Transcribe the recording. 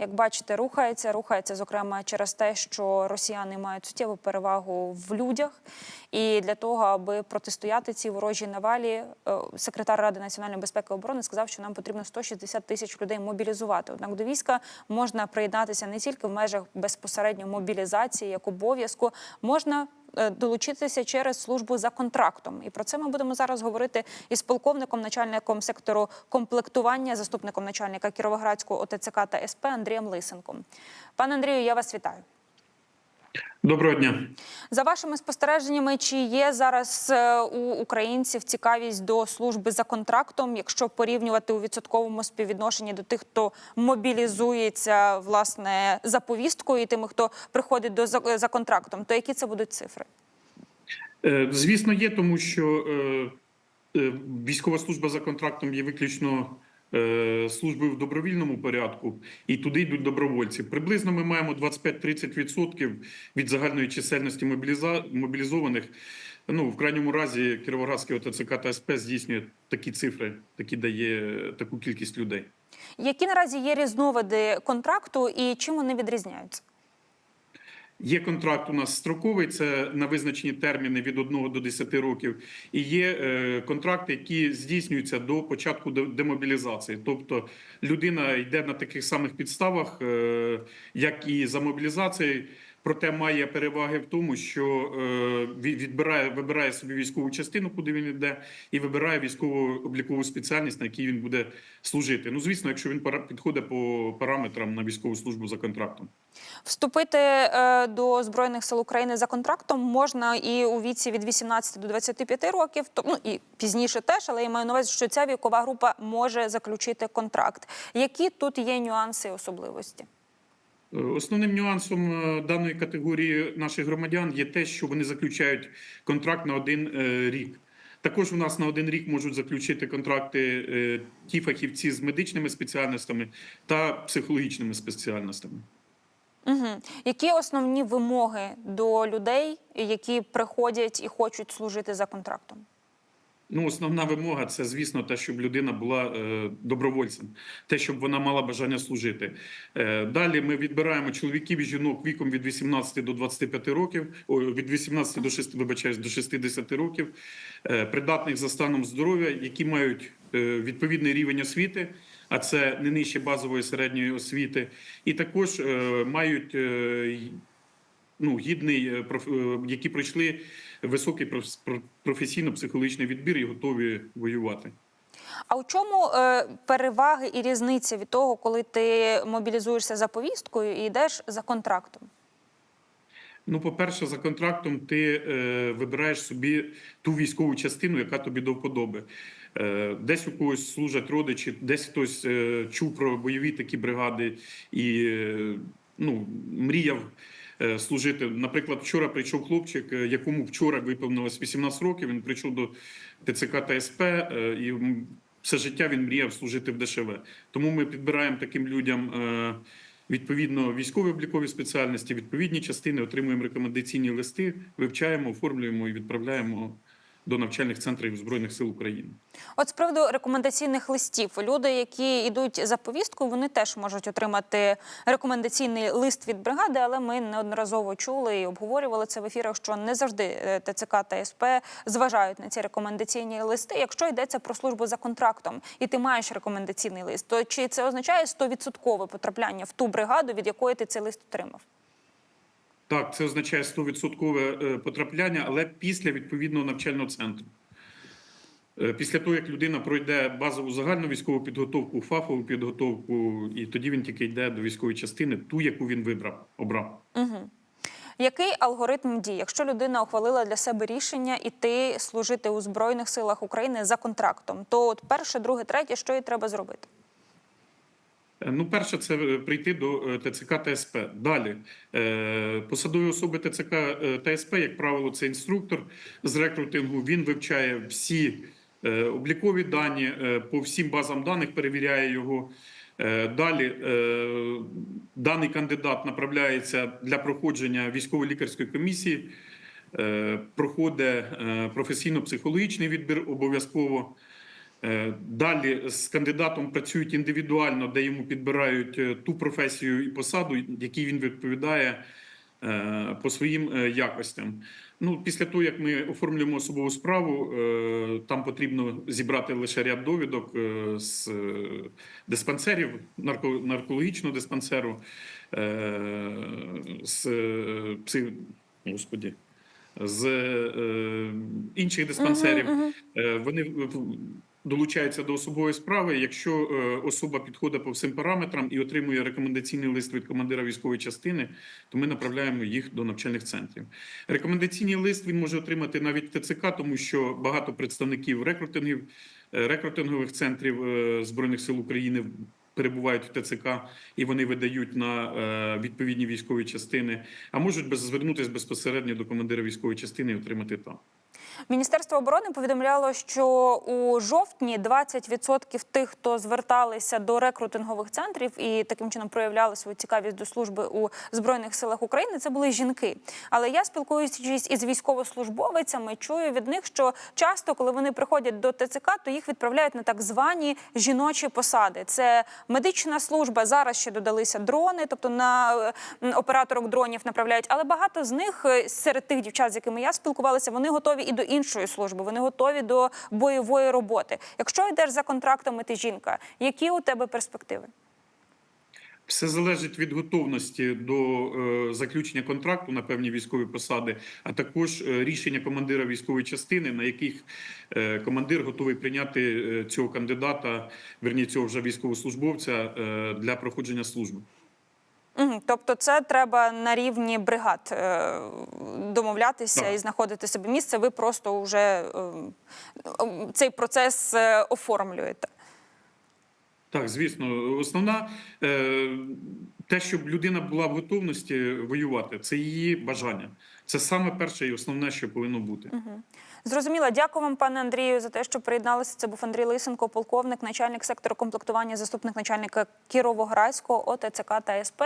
як бачите, рухається. Рухається, зокрема, через те, що росіяни мають суттєву перевагу в людях. І для того, аби протистояти цій ворожій навалі, е, секретар Ради національної безпеки і оборони сказав, що нам потрібно 160 тисяч людей мобілізувати. Однак до війська можна приєднатися не тільки в межах безпосередньо мобілізації як обов'язку, можна долучитися через службу за контрактом. І про це ми будемо зараз говорити із полковником, начальником сектору комплектування, заступником начальника Кіровоградського ОТЦК та СП Андрієм Лисенком. Пане Андрію, я вас вітаю. Доброго дня. За вашими спостереженнями, чи є зараз е, у українців цікавість до служби за контрактом, якщо порівнювати у відсотковому співвідношенні до тих, хто мобілізується власне за повісткою, і тими, хто приходить до за, за контрактом, то які це будуть цифри? Е, Звісно, є, тому що е, військова служба за контрактом є виключно е, службою в добровільному порядку, і туди йдуть добровольці. Приблизно ми маємо 25-30% від загальної чисельності мобілізованих. Ну, в крайньому разі Кіровоградський ОТЦК та СП здійснює такі цифри, такі дає таку кількість людей. Які наразі є різновиди контракту і чим вони відрізняються? Є контракт у нас строковий, це на визначені терміни від 1 до 10 років. І є е, контракти, які здійснюються до початку де- демобілізації. Тобто людина йде на таких самих підставах, е, як і за мобілізацією. Проте має переваги в тому, що е, відбирає, вибирає собі військову частину, куди він йде, і вибирає військову облікову спеціальність, на якій він буде служити. Ну, звісно, якщо він підходить по параметрам на військову службу за контрактом. Вступити е, до збройних сил України за контрактом можна і у віці від 18 до 25 років, то ну і пізніше теж, але я маю на увазі, що ця вікова група може заключити контракт. Які тут є нюанси і особливості? Основним нюансом е, даної категорії наших громадян є те, що вони заключають контракт на один е, рік. Також у нас на один рік можуть заключити контракти е, ті фахівці з медичними спеціальностями та психологічними спеціальностями. Угу. Які основні вимоги до людей, які приходять і хочуть служити за контрактом? Ну, основна вимога це, звісно, те, щоб людина була е, добровольцем, те, щоб вона мала бажання служити. Е, далі ми відбираємо чоловіків і жінок віком від 18 до 25 років, о, від 18 до 6, вибачаюсь, до 60 років, е, придатних за станом здоров'я, які мають е, відповідний рівень освіти, а це не нижче базової середньої освіти, і також е, мають. е, ну, гідний, е, е, які пройшли високий професійно-психологічний відбір і готові воювати. А у чому е, переваги і різниця від того, коли ти мобілізуєшся за повісткою і йдеш за контрактом? Ну, по-перше, за контрактом ти е, вибираєш собі ту військову частину, яка тобі до вподоби. Е, десь у когось служать родичі, десь хтось е, чув про бойові такі бригади і е, ну, мріяв служити. Наприклад, вчора прийшов хлопчик, е, якому вчора виповнилось 18 років. Він прийшов до ТЦК та СП е, і все життя він мріяв служити в ДШВ. Тому ми підбираємо таким людям. е, Відповідно, військові облікові спеціальності, відповідні частини, отримуємо рекомендаційні листи, вивчаємо, оформлюємо і відправляємо до навчальних центрів Збройних сил України. От з приводу рекомендаційних листів, люди, які йдуть за повісткою, вони теж можуть отримати рекомендаційний лист від бригади, але ми неодноразово чули і обговорювали це в ефірах, що не завжди е, ТЦК та СП зважають на ці рекомендаційні листи. Якщо йдеться про службу за контрактом, і ти маєш рекомендаційний лист, то чи це означає 100% потрапляння в ту бригаду, від якої ти цей лист отримав? Так, це означає 100% е, потрапляння, але після відповідного навчального центру. Е, Після того, як людина пройде базову загальну військову підготовку, фахову підготовку, і тоді він тільки йде до військової частини, ту, яку він вибрав, обрав. Угу. Який алгоритм дій, якщо людина ухвалила для себе рішення іти служити у Збройних силах України за контрактом, то от перше, друге, третє, що їй треба зробити? Е, Ну, перше, це е, прийти до е, ТЦК та СП. Далі посадові особи ТЦК е, та СП, як правило, це інструктор з рекрутингу. Він вивчає всі облікові дані по всім базам даних, перевіряє його. Далі даний кандидат направляється для проходження військово-лікарської комісії, проходить професійно-психологічний відбір обов'язково. Е, Далі з кандидатом працюють індивідуально, де йому підбирають е, ту професію і посаду, якій він відповідає е, по своїм якостям. Ну, після того, як ми оформлюємо особову справу, там потрібно зібрати лише ряд довідок з диспансерів, нарко- наркологічного диспансеру, з пси, господі, з е, інших диспансерів. Е, Вони долучаються до особової справи. Якщо е, особа підходить по всім параметрам і отримує рекомендаційний лист від командира військової частини, то ми направляємо їх до навчальних центрів. Рекомендаційний лист він може отримати навіть ТЦК, тому що багато представників рекрутингів, е, рекрутингових центрів е, збройних сил України. Перебувають в ТЦК і вони видають на відповідні військові частини, а можуть без звернутися безпосередньо до командира військової частини і отримати там. Міністерство оборони повідомляло, що у жовтні 20% тих, хто зверталися до рекрутингових центрів і таким чином проявляли свою цікавість до служби у збройних силах України, це були жінки. Але я спілкуючись із військовослужбовицями, чую від них, що часто, коли вони приходять до ТЦК, то їх відправляють на так звані жіночі посади. Це медична служба. Зараз ще додалися дрони, тобто на операторок дронів направляють. Але багато з них е, серед тих дівчат, з якими я спілкувалася, вони готові і до іншої служби. Вони готові до бойової роботи. Якщо йдеш за контрактом, і ти жінка, які у тебе перспективи? Все залежить від готовності до е, заключення контракту на певні військові посади, а також е, рішення командира військової частини, на яких е, командир готовий прийняти е, цього кандидата, верні цього вже військовослужбовця е, для проходження служби. Тобто, це треба на рівні бригад е, домовлятися Так. і знаходити собі місце. Ви просто вже е, цей процес е, оформлюєте. Так, звісно, основна е, те, щоб людина була в готовності воювати, це її бажання. Це саме перше і основне, що повинно бути. Зрозуміло. Дякую вам, пане Андрію, за те, що приєдналися. Це був Андрій Лисенко, полковник, начальник сектору комплектування, заступник начальника Кіровоградського ОТЦК та СП.